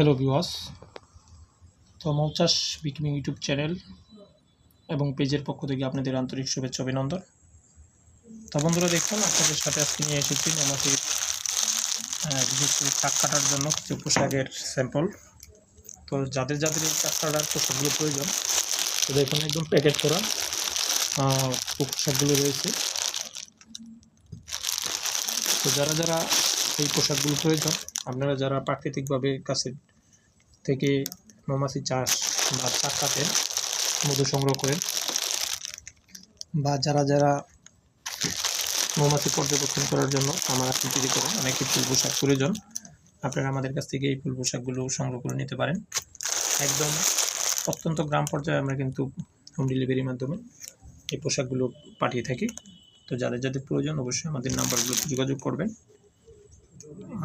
Hello ভিওয়াস তো মৌচাষ বিকিমিং YouTube channel এবং পেজের পক্ষ থেকে আপনাদের আন্তরিক শুভেচ্ছা, অভিনন্দন। তো বন্ধুরা, দেখুন, আপনাদের সাথে আজকে নিয়ে এসেছি আমাদের বিশেষ করে চাক কাটার জন্য কিছু পোশাকের স্যাম্পল। তো যাদের যাদের এই চাক কাটার পোশাকগুলো প্রয়োজন, তো দেখুন, একদম প্যাকেট করা পোশাকগুলো রয়েছে। তো যারা যারা এই পোশাকগুলো প্রয়োজন, আপনারা যারা প্রাকৃতিকভাবে কাছে থেকে মৌমাছি চাষ বা চাক কাটেন মধু সংগ্রহ করেন বা যারা যারা মৌমাছি পর্যবেক্ষণ করার জন্য আমার তৈরি করেন অনেকই ফুল পোশাক প্রয়োজন। আপনারা আমাদের কাছ থেকে এই ফুল পোশাকগুলো সংগ্রহ করে নিতে পারেন। একদম অত্যন্ত গ্রাম পর্যায়ে আমরা কিন্তু হোম ডেলিভারির মাধ্যমে এই পোশাকগুলো পাঠিয়ে থাকি। তো যাদের যাদের প্রয়োজন অবশ্যই আমাদের নাম্বারগুলোতে যোগাযোগ করবেন।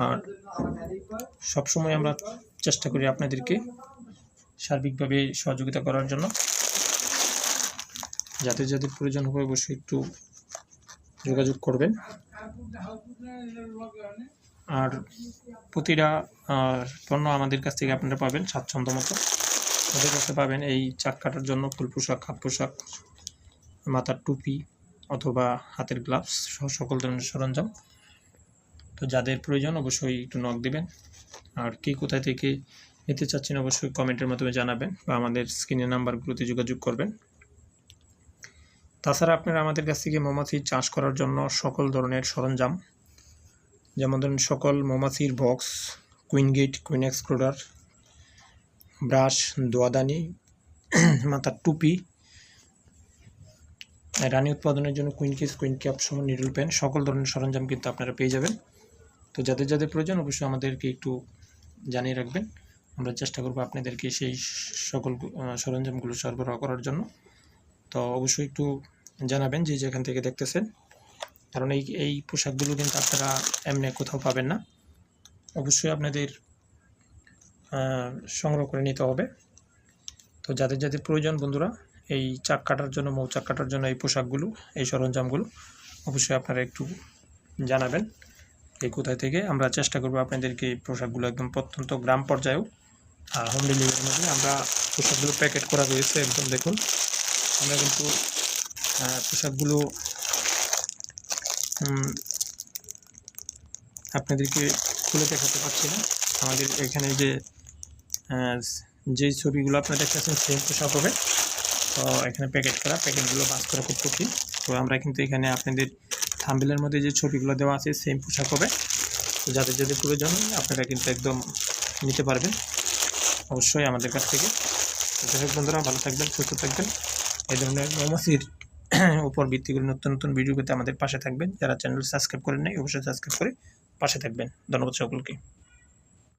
আর সবসময় আমরা চেষ্টা করি আপনাদেরকে সার্বিকভাবে সহযোগিতা করার জন্য। যাদের যাদের প্রয়োজন হবে অবশ্যই একটু যোগাযোগ করবেন। আর প্রতিটা পণ্য আমাদের কাছ থেকে আপনারা পাবেন স্বাচ্ছন্দ্য মতো আমাদের কাছে পাবেন এই চাক কাটার জন্য ফুল পোশাক, হাফ পোশাক, মাথার টুপি অথবা হাতের গ্লাভস সহ সকল ধরনের সরঞ্জাম। তো যাদের প্রয়োজন অবশ্যই একটু নখ দেবেন। আর কে কোথায় থেকে নিতে চাচ্ছেন অবশ্যই কমেন্টের মাধ্যমে জানাবেন বা আমাদের স্ক্রিনের নাম্বারগুলোতে যোগাযোগ করবেন। তাছাড়া আপনারা আমাদের কাছ থেকে মৌমাছি চাষ করার জন্য সকল ধরনের সরঞ্জাম, যেমন ধরুন সকল মৌমাছির box, queen gate, queen excluder brush, দোয়াদানি, মাথার টুপি, রানী উৎপাদনের জন্য কুইন কেস, কুইন ক্যাপ সহ নিডল পেন, সকল ধরনের সরঞ্জাম কিন্তু আপনারা পেয়ে যাবেন। তো যাদের যাদের প্রয়োজন অবশ্যই আমাদেরকে একটু জানিয়ে রাখবেন। আমরা চেষ্টা করব আপনাদেরকে সেই সকল সরঞ্জামগুলো সরবরাহ করার জন্য। তো অবশ্যই একটু জানাবেন যে যেখান থেকে দেখতেছেন। কারণ এই এই পোশাকগুলো কিন্তু আপনারা এমনি কোথাও পাবেন না। অবশ্যই আপনাদের সংগ্রহ করে নিতে হবে। তো যাদের যাদের প্রয়োজন বন্ধুরা, এই চাক কাটার জন্য মৌচাক কাটার জন্য এই পোশাকগুলো, এই সরঞ্জামগুলো, অবশ্যই আপনারা একটু জানাবেন। এই কোথায় থেকে আমরা চেষ্টা করব আপনাদেরকে এই পোশাকগুলো একদম প্রত্যন্ত গ্রাম পর্যায়েও হোম ডেলিভারির মধ্যে আমরা পোশাকগুলো প্যাকেট করা রয়েছে একদম দেখুন। আমরা কিন্তু পোশাকগুলো আপনাদেরকে খুলে দেখাতে পারছি না। আমাদের এখানে যে আহ, যে ছবিগুলো আপনারা দেখতেছেন সেম পোশাক হবে। তো এখানে প্যাকেট করা প্যাকেটগুলো বাস করা খুব কঠিন। তো আমরা কিন্তু এখানে আপনাদের থাম্বেলের মধ্যে যে ছবিগুলো দেওয়া আছে সেম পোশাক হবে। যাদের যাদের প্রয়োজন, আপনারা কিন্তু একদম নিতে পারবেন। অবশ্যই আমাদের কাছ থেকে। যাই বন্ধুরা, ভালো থাকবেন, সুস্থ থাকবেন। এই ধরনের মৌমাছির উপর ভিত্তি করে নতুন নতুন ভিডিও পেতে আমাদের পাশে থাকবেন। যারা চ্যানেল সাবস্ক্রাইব করেন নাই, অবশ্যই সাবস্ক্রাইব করে পাশে থাকবেন। ধন্যবাদ সকলকে।